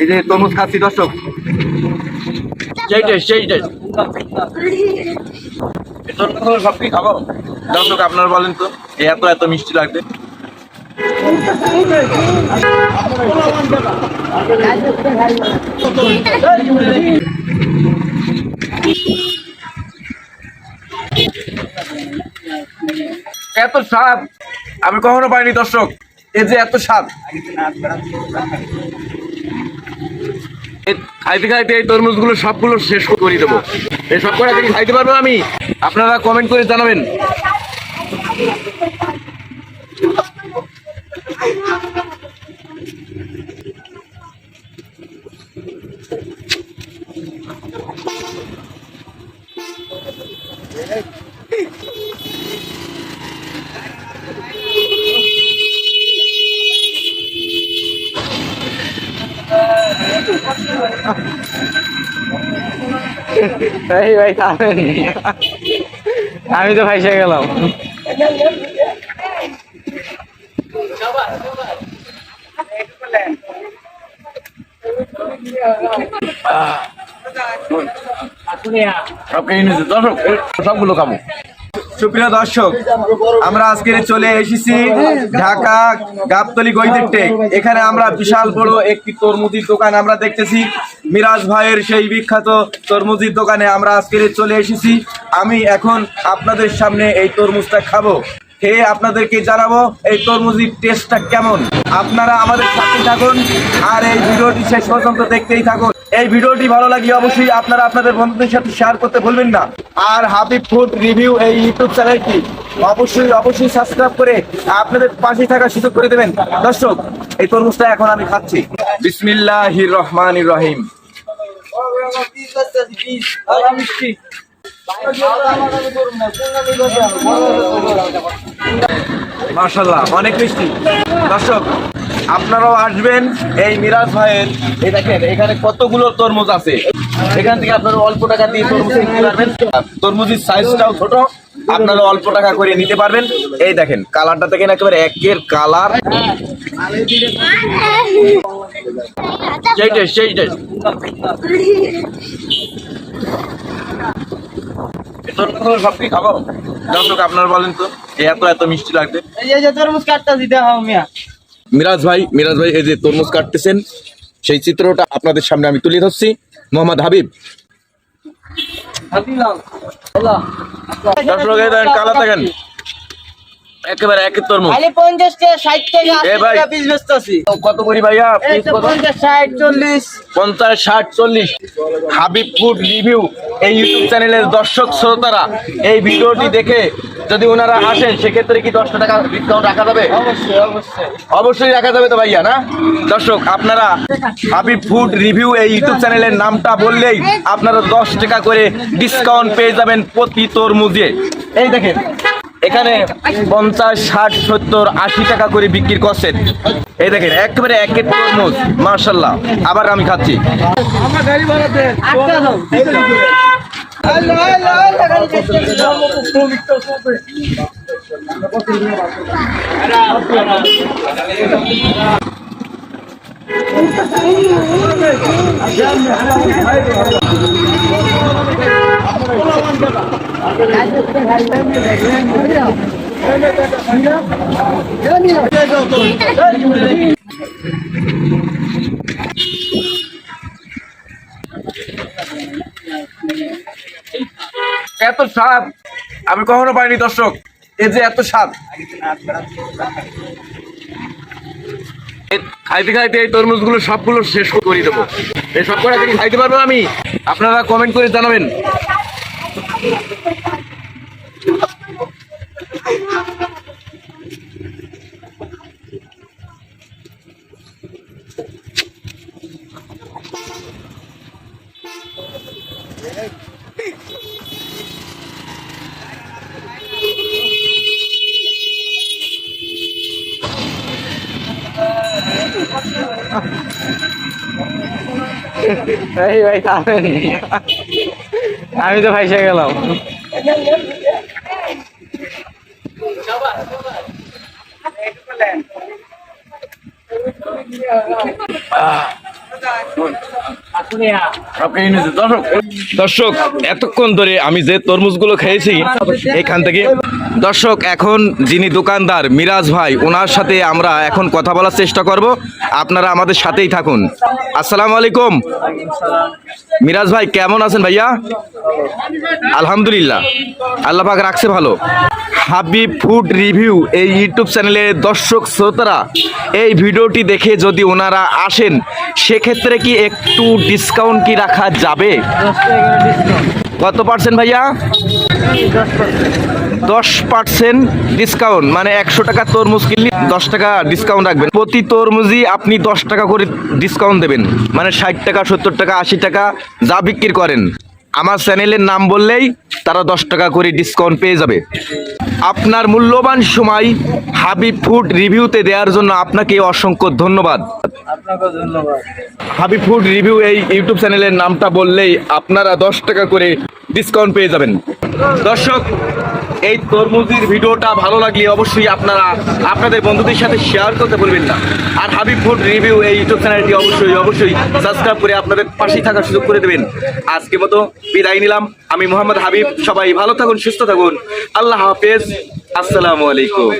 এই যে তরমুজ খাচ্ছি দর্শক। সেই টেস্ট সেই টেস্ট সব কি খাব? দর্শক আপনারা বলেন তো এত এত মিষ্টি লাগবে। এত স্বাদ আমি কখনো পাইনি দর্শক। এই যে এত স্বাদ। খাইতে খাইতে এই তরমুজগুলো সবগুলো শেষ করে দেবো। এই সব করে থেকে খাইতে পারব আমি? আপনারা কমেন্ট করে জানাবেন। এই ভাই খাবেন আমি তো ফাইসে গেলাম। সবগুলো খাব। সুপ্রিয় দর্শক, আমরা আজকে চলে এসেছি ঢাকা গাবতলি গৈদের টেক। এখানে আমরা বিশাল বড় একটি তরমুজির দোকান আমরা দেখতেছি। মিরাজ ভাইয়ের সেই বিখ্যাত তরমুজির দোকানে আমরা আজকে চলে এসেছি। আমি এখন আপনাদের সামনে এই তরমুজটা খাব। খেয়ে আপনাদেরকে জানাব এই তরমুজির টেস্টটা কেমন? আপনারা আমাদের সাথে থাকুন আর এই ভিডিওটি শেষ পর্যন্ত দেখতেই থাকুন। এই ভিডিওটি ভালো লাগলে অবশ্যই আপনারা আপনাদের বন্ধুদের সাথে শেয়ার করতে ভুলবেন না। আর হাবিব ফুড রিভিউ এই ইউটিউব চ্যানেলটি অবশ্যই অবশ্যই সাবস্ক্রাইব করে আপনাদের পাশে থাকার সুযোগ করে দেবেন। দর্শক, এই তরমুজটা এখন আমি খাচ্ছি। বিসমিল্লাহির রহমানির রহিম। মার্শাল্লাহ অনেক মিষ্টি। দর্শক আপনারাও আসবেন এই মিরাজ ভাইয়ের, এই দেখেন, এখানে কতগুলো তরমুজ আছে। এখান থেকে আপনারা অল্প টাকা দিয়ে তরমুজ নিতে পারবেন। তরমুজের সাইজটাও ছোট, আপনারা অল্প টাকা করে নিতে পারবেন। এই দেখেন কালারটা দেখেন, একেবারে একের কালার সেই টেস্ট সেই সব কি খাব? দর্শক, আপনারা বলেন তো এত এত মিষ্টি লাগবে। এই যে তরমুজ কাটটা দিতে হবে মিয়া। মিরাজ ভাই মিরাজ ভাই এই যে তরমুজ কাটতেছেন সেই চিত্রটা আপনাদের সামনে আমি তুলে ধরছি। মোহাম্মদ হাবিব। দর্শক কালা দেখেন একেবারে তরমুজ। খালি টাকা টাকা। টাকা পিস কত করি ভাইয়া? পিস কত? হাবিব ফুড রিভিউ এই ইউটিউব চ্যানেলের দর্শক শ্রোতারা এই ভিডিওটি দেখে যদি ওনারা আসেন সেক্ষেত্রে কি দশটা টাকা ডিসকাউন্ট রাখা যাবে? অবশ্যই অবশ্যই। অবশ্যই রাখা যাবে তো ভাইয়া না? দর্শক আপনারা হাবিব ফুড রিভিউ এই ইউটিউব চ্যানেলের নামটা বললেই আপনারা দশ টাকা করে ডিসকাউন্ট পেয়ে যাবেন প্রতি তরমুজে। এই দেখেন এখানে পঞ্চাশ ষাট সত্তর আশি টাকা করে বিক্রি করছেন। এই দেখেন একেবারে একের তরমুজ মার্শাল্লাহ আবার আমি খাচ্ছি। আটটা দাও আল্লাহ, আল্লাহ, আল্লাহ, খালি চেষ্টা করো। এত স্বাদ আমি কখনো পাইনি, দর্শক। এই যে এত স্বাদ। খাইতে খাইতে এই তরমুজগুলো সবগুলো শেষ করে দেবো। এই সব করে খাইতে পারব আমি, আপনারা কমেন্ট করে জানাবেন। এই ভাই খাবেন আমি তো ফাইসে গেলাম। দর্শক, এতক্ষণ ধরে আমি যে তরমুজগুলো খেয়েছি, এখান থেকে। দর্শক, এখন যিনি দোকানদার, মিরাজ ভাই, ওনার সাথে আমরা এখন কথা বলার চেষ্টা করব। আপনারা আমাদের সাথেই থাকুন। আসসালামু আলাইকুম। মিরাজ ভাই, কেমন আছেন ভাইয়া? আলহামদুলিল্লাহ। আল্লাহ পাক রাখছে ভালো। হাবিব ফুড রিভিউ এই ইউটিউব চ্যানেলে দর্শক, শ্রোতারা, এই ভিডিওটি দেখে যদি ওনারা আসেন, সেক্ষেত্রে কি একটু ডিসকাউন্ট কি রাখা যাবে? কত পার্সেন্ট ভাইয়া? দশ পার্সেন্ট ডিসকাউন্ট মানে একশো টাকা তরমুজ কিনলে দশ টাকা ডিসকাউন্ট রাখবেন। প্রতি তরমুজই আপনি দশ টাকা করে ডিসকাউন্ট দেবেন মানে ষাট টাকা, সত্তর টাকা, আশি টাকা যা বিক্রি করেন। আমার চ্যানেলের নাম বললেই তারা দশ টাকা করে ডিসকাউন্ট পেয়ে যাবে। আপনার মূল্যবান সময় হাবিব ফুড রিভিউতে দেওয়ার জন্য আপনাকে অসংখ্য ধন্যবাদ। হাবিব ফুড রিভিউ এই ইউটিউব চ্যানেলের নামটা বললেই আপনারা দশ টাকা করে ডিসকাউন্ট পেয়ে যাবেন। দর্শক, এই তরমুজের ভিডিওটা ভালো লাগলে অবশ্যই আপনারা আপনাদের বন্ধুদের সাথে শেয়ার করতে ভুলবেন না। আর হাবিব ফুড রিভিউ এই ইউটিউব চ্যানেলটি অবশ্যই অবশ্যই সাবস্ক্রাইব করে আপনাদের পাশেই থাকার সুযোগ করে দেবেন। আজকে মতো বিদায় নিলাম। আমি মোহাম্মদ হাবিব, সবাই ভালো থাকুন, সুস্থ থাকুন। আল্লাহ হাফেজ। আসসালামু আলাইকুম।